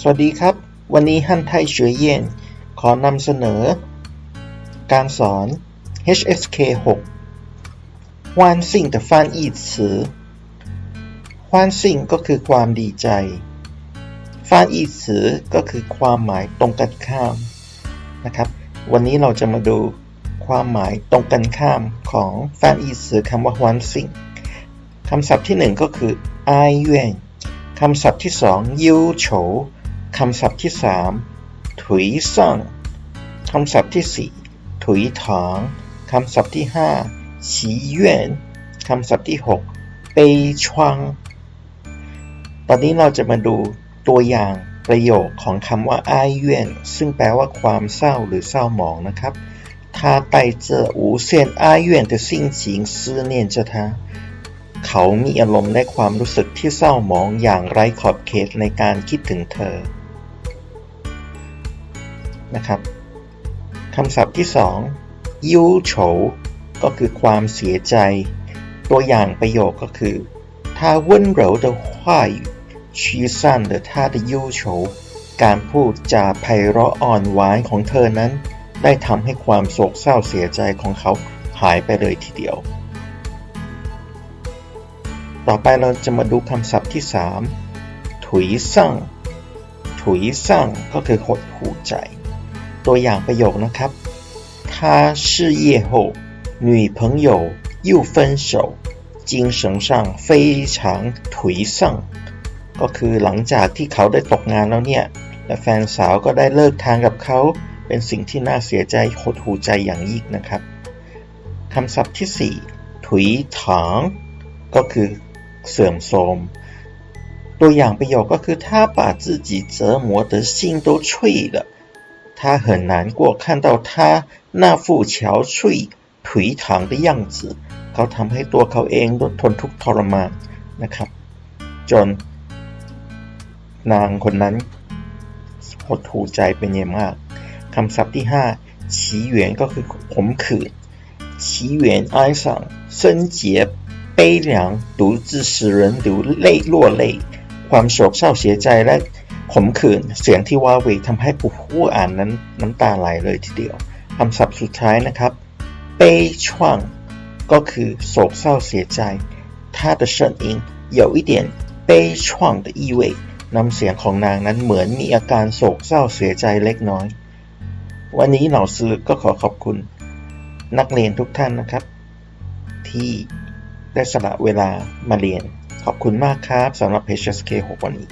สวัสดีครับ วันนี้ฮั่นไทเฉยเย่นขอนำเสนอ การสอน HSK 6ฮวานซิ่งแต่ฟานอีดสือฮวานซิ่งก็คือความดีใจฟานอีสือก็คือความหมายตรงกันข้ามนะครับ วันนี้เราจะมาดูความหมายตรงกันข้ามของฟานอีสือคำว่าฮวนซิงคำศัพท์ที่หนึ่งก็คือไอเยนคำศัพท์ที่สองยูโฉ คำศัพท์ที่ 3 ถุยซ่งคำศัพท์ที่ 4 ถุยถางคำศัพท์ที่ 5 ฉีเย่นคำศัพท์ที่ 6 เปยชวงตอนนี้เราจะมาดูตัวอย่างประโยคของคำว่าอ้ายเย่นซึ่งแปลว่าความเศร้าหรือเศร้าหมองนะครับ他带着无限哀怨的心情思念着他เขามีอารมณ์และความรู้สึกที่เศร้าหมองอย่างไร้ขอบเขตในการคิดถึงเธอ นะครับคำศัพท์ที่สองยูโฉก็คือความเสียใจ ตัวอย่างประโยคก็คือ他温柔的话语驱散了他的忧愁การพูดจาไพเราะอ่อนหวานของเธอนั้น ได้ทำให้ความโศกเศร้าเสียใจของเขาหายไปเลยทีเดียว ต่อไปเราจะมาดูคำศัพท์ที่ 3 ถุยสั่ง ถุยสั่งก็คือหดหูใจ ตัวอย่างประโยคนะครับ他事业后女朋友又分手精神上非常ถุยสั่งก็คือหลังจากที่เขาได้ตกงานแล้วเนี่ย และแฟนสาวก็ได้เลิกทางกับเขา เป็นสิ่งที่น่าเสียใจหดหูใจอย่างยิ่งนะครับคำศัพท์ที่ 4 ถุยถางก็คือเสื่อมโทรม ตัวอย่างประโยคก็คือ他把自己折磨得心都脆了 他很难过看到他那副憔悴颓唐的样子เขาทำให้ตัวเขาเองต้องทนทุกข์ทรมานนะครับ จนนางคนนั้นหดหูใจเป็นอย่างมากคำศัพท์ที่ 5 ฉีเหวียนก็คือขมขื่นฉีเหวียน哀伤深结悲凉独自使人流泪落泪ความโศกเศร้าเสียใจและ ขมขื่นเสียงที่ว้าเหวทำให้ผู้ผู้อ่านนั้นน้ำตาไหลเลยทีเดียวคำศัพท์สุดท้ายนะครับ เป้ช่วงก็คือโศกเศร้าเสียใจ他的声音有一点悲怆的意味น้ำเสียงของนางนั้นเหมือนมีอาการโศกเศร้าเสียใจเล็กน้อย วันนี้เหล่าซื้อก็ขอขอบคุณ นักเรียนทุกท่านนะครับ ที่ได้สละเวลามาเรียน ขอบคุณมากครับสำหรับ HSK 6วันนี้